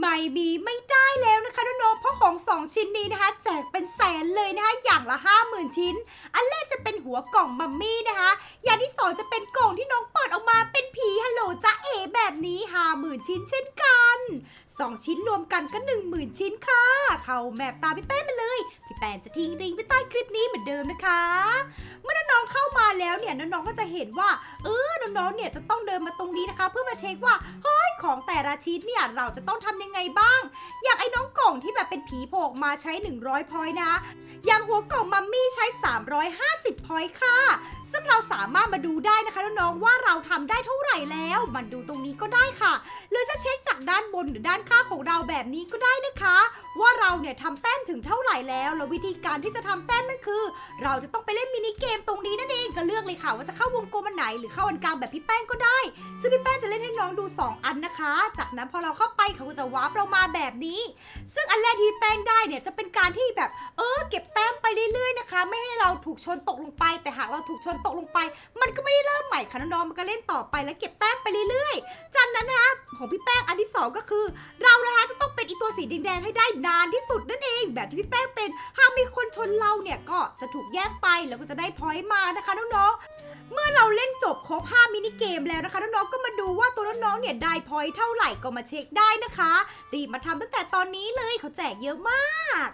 ไม่มีไม่ได้แล้วนะคะน้องๆเพราะของ 2 ชิ้นนี้นะคะ แจกเป็นแสนเลยนะคะ อย่างละ 50,000 ชิ้น อันแรกจะเป็นหัวกล่องมัมมี่นะคะ อย่างที่สองจะเป็นกล่องที่น้องเปิดออกมาเป็นผีฮัลโหลจ้าเอ๋แบบนี้50,000 ชิ้นเช่นกัน 2 ชิ้นรวมกันก็ 10,000 ชิ้นค่ะ เข้าแมปตามพี่แป้งมาเลย พี่แป้งจะทิ้งลิงก์ไว้ใต้คลิปนี้เหมือนเดิมนะคะ เมื่อน้องๆเข้ามาแล้วเนี่ยน้องๆก็จะเห็นว่า เออน้องๆเนี่ยจะต้องเดินมาตรงนี้นะคะ เพื่อมาเช็คว่าเฮ้ ของแต่ละชิ้นเนี่ยเราจะต้องทำยังไงบ้าง อย่างไอ้น้องกล่องที่แบบเป็นผีโผลออกมาใช้ 100 พอยนะ อย่างหัวกล่องมัมมี่ใช้ 350 พอยค่ะ ซึ่งเราสาามาดูได้นะคะน้องๆว่าเราทำได้เท่าไหร่แล้วมันดูตรงนี้ก็ได้ค่ะ หรือจะเช็คจากด้านบนหรือด้านข้างของเราแบบนี้ก็ได้นะคะ ว่าเราเนี่ยทำแต้มถึงเท่าไหร่แล้ว แล้ววิธีการที่จะทำแต้มก็คือ เราจะต้องไปเล่นมินิเกมตรงนี้นั่นเองก็เลือกเลยค่ะ ว่าจะเข้าวงกลมอันไหนหรือเข้าอันกลางแบบพี่แป้งก็ได้ ซึ่งพี่แป้งจะเล่นให้น้องดู 2 อันนะคะ จากนั้นพอเราเข้าไปเขาก็จะวาร์ปเรามาแบบนี้ ซึ่งอันแรกที่แป้งได้เนี่ยจะเป็นการที่แบบเออเก็บแต้มไปเรื่อยๆน ไม่ให้เราถูกชนตกลงไป แต่หากเราถูกชนตกลงไป มันก็ไม่ได้เริ่มใหม่ค่ะน้องๆมันก็เล่นต่อไปแล้วเก็บแต้มไปเรื่อยๆ จากนั้นนะคะของพี่แป้งอันที่สองก็คือ เรานะคะจะต้องเป็นอีตัวสีแดงๆให้ได้นานที่สุดนั่นเอง แบบที่พี่แป้งเป็นหากมีคนชนเราเนี่ยก็จะถูกแยกไปแล้วก็จะได้พอยต์มานะคะน้องๆเมื่อเราเล่นจบครบ5มินิเกมแล้วนะคะน้องๆก็มาดูว่าตัวน้องๆเนี่ยได้พอยต์เท่าไหร่ก็มาเช็คได้นะคะรีบมาทำตั้งแต่ตอนนี้เลยเขาแจกเยอะมาก